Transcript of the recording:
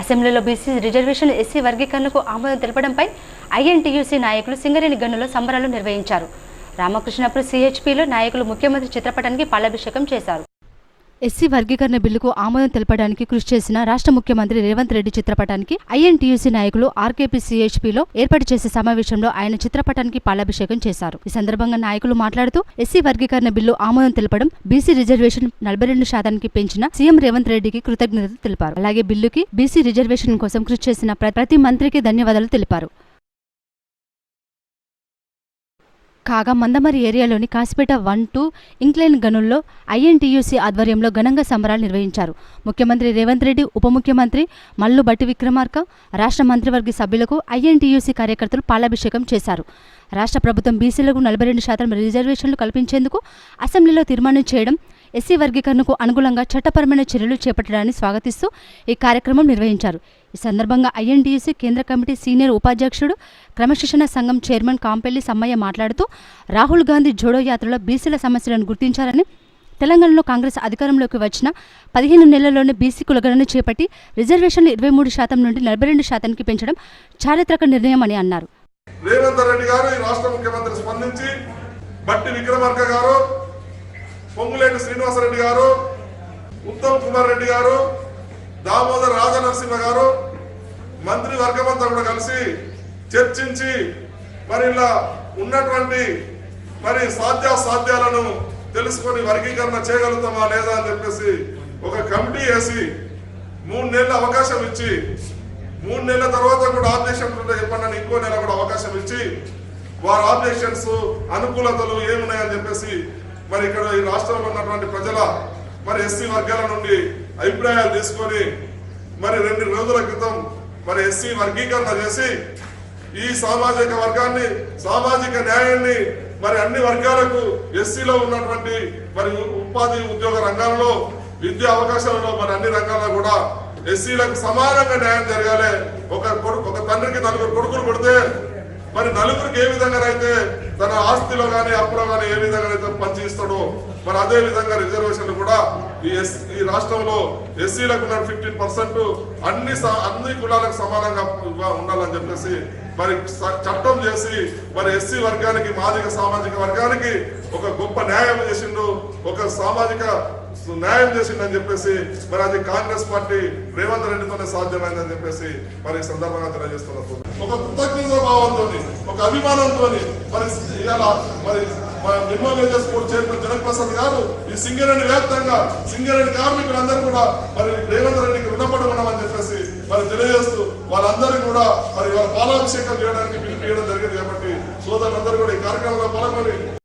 అసెంబ్లీలో BC reservation SC వర్గీకరణకు ఆమోదం తెలపడంపై ఐఎన్టీయూసీ నాయకులు సింగరేణి గన్నులో సంబరాలు నిర్వహించారు. రామకృష్ణపురం సిహెచ్పిలో నాయకులు ముఖ్యమంత్రి చిత్రపటానికి పాలాభిషేకం చేశారు. ఎస్సీ వర్గీకరణ బిల్లుకు ఆమోదం తెలపడానికి కృషి చేసిన రాష్ట్ర ముఖ్యమంత్రి రేవంత్ రెడ్డి చిత్రపటానికి ఐఎన్టీయూసీ నాయకులు ఆర్కేపీసీహెచ్పీలో ఏర్పాటు చేసే సమావేశంలో ఆయన చిత్రపటానికి పాలాభిషేకం చేశారు. ఈ సందర్భంగా నాయకులు మాట్లాడుతూ ఎస్సీ వర్గీకరణ బిల్లు ఆమోదం తెలపడం బీసీ రిజర్వేషన్ నలభై రెండు శాతానికి పెంచిన సీఎం రేవంత్ రెడ్డికి కృతజ్ఞతలు తెలిపారు. అలాగే బిల్లుకి బీసీ రిజర్వేషన్ కోసం కృషి చేసిన ప్రతి మంత్రికి ధన్యవాదాలు తెలిపారు. కాగా మందమరి ఏరియాలోని కాసిపేట వన్ టూ ఇంక్లైన్ గనుల్లో ఐఎన్టీయూసీ ఆధ్వర్యంలో ఘనంగా సంబరాలు నిర్వహించారు. ముఖ్యమంత్రి రేవంత్ రెడ్డి ఉప ముఖ్యమంత్రి మల్లు బట్టి విక్రమార్క రాష్ట్ర మంత్రివర్గ సభ్యులకు ఐఎన్టీయూసీ కార్యకర్తలు పాలాభిషేకం చేశారు. రాష్ట్ర ప్రభుత్వం బీసీలకు నలభై రెండు శాతం రిజర్వేషన్లు కల్పించేందుకు అసెంబ్లీలో తీర్మానం చేయడం ఎస్సీ వర్గీకరణకు అనుగుణంగా చట్టపరమైన చర్యలు చేపట్టడాన్ని స్వాగతిస్తూ ఈ కార్యక్రమం నిర్వహించారు. ఈ సందర్భంగా ఐఎన్టీయూసీ కేంద్ర కమిటీ సీనియర్ ఉపాధ్యక్షుడు క్రమశిక్షణ సంఘం చైర్మన్ కాంపెల్లి సమ్మయ్య మాట్లాడుతూ రాహుల్ గాంధీ జోడో యాత్రలో బీసీల సమస్యలను గుర్తించారని తెలంగాణలో కాంగ్రెస్ అధికారంలోకి వచ్చిన పదిహేను నెలల్లోనే బీసీ కులగణన చేపట్టి రిజర్వేషన్లు ఇరవై మూడు శాతం నుండి నలభై రెండు శాతానికి పెంచడం చారిత్రక నిర్ణయం అని అన్నారు. రేవంత్ రెడ్డి గారు ఈ రాష్ట్ర ముఖ్యమంత్రి స్పందించి బట్టి విక్రమార్క గారు పొంగులేటి శ్రీనివాసరెడ్డి గారు ఉత్తమ్ కుమార్ రెడ్డి గారు దామోదర్ రాజనరసింహ గారు మంత్రి వర్గమంతా కూడా కలిసి చర్చించి మరి ఇలా ఉన్నటువంటి మరి సాధ్యాసాధ్యాలను తెలుసుకొని వర్గీకరణ చేయగలుగుతామా లేదా అని చెప్పేసి ఒక కమిటీ వేసి మూడు నెలల అవకాశం ఇచ్చి మూడు నెలల తర్వాత కూడా ఆబ్జెక్షన్స్ ఉంటే చెప్పండి ఇంకో నెల కూడా అవకాశం ఇచ్చి వారి ఆబ్జెక్షన్స్ అనుకూలతలు ఏమున్నాయని చెప్పేసి మరి ఇక్కడ ఈ రాష్ట్రంలో ఉన్నటువంటి ప్రజల మరి ఎస్సీ వర్గాల నుండి అభిప్రాయాలు తీసుకొని మరి రెండు రోజుల క్రితం మరి ఎస్సీ వర్గీకరణ చేసి ఈ సామాజిక వర్గాన్ని సామాజిక న్యాయాన్ని మరి అన్ని వర్గాలకు ఎస్సీలో ఉన్నటువంటి మరి ఉపాధి ఉద్యోగ రంగాల్లో విద్యా అవకాశాలలో మరి అన్ని రంగాల్లో కూడా ఎస్సీలకు సమానంగా న్యాయం జరగాలి. ఒక కొడుకు ఒక తండ్రికి నలుగురు కొడుకులు కొడితే మరి నలుగురికి ఏ విధంగా అయితే తన ఆస్తిలో గాని అప్పులో కానీ ఏ విధంగా అయితే పనిచేస్తాడో మరి అదే విధంగా రిజర్వేషన్లు కూడా ఈ ఎస్ ఈ రాష్ట్రంలో ఎస్సీలకు ఉన్న ఫిఫ్టీన్ పర్సెంట్ అన్ని స- అన్ని కులాలకు సమానంగా ఉండాలని చెప్పేసి మరి చట్టం చేసి మరి ఎస్సీ వర్గానికి మాదిక సామాజిక వర్గానికి ఒక గొప్ప న్యాయం చేసిండు ఒక సామాజిక న్యాయం చేసిండని చెప్పేసి మరి అది కాంగ్రెస్ పార్టీ రేవంత్ రెడ్డితోనే సాధ్యమైందని చెప్పేసి మరి సందర్భంగా తెలియజేస్తున్నారు. ఒక కృతజ్ఞత భావంతో ఒక అభిమానంతో మరి ఇవాళ మరి మన నిర్మల్ విలేజెస్ బోర్డు ప్రసాద్ గారు ఈ సింగరేణి వ్యాప్తంగా సింగరేణి కార్మికులందరూ కూడా మరి రేవంత్ రెడ్డికి రుణపడి ఉన్నామని చెప్పేసి మరి తెలియజేస్తూ వాళ్ళందరూ కూడా మరి వాళ్ళ పాలాభిషేకం చేయడానికి పిలిపియడం జరిగింది కాబట్టి సోదరులందరూ కూడా ఈ కార్యక్రమంలో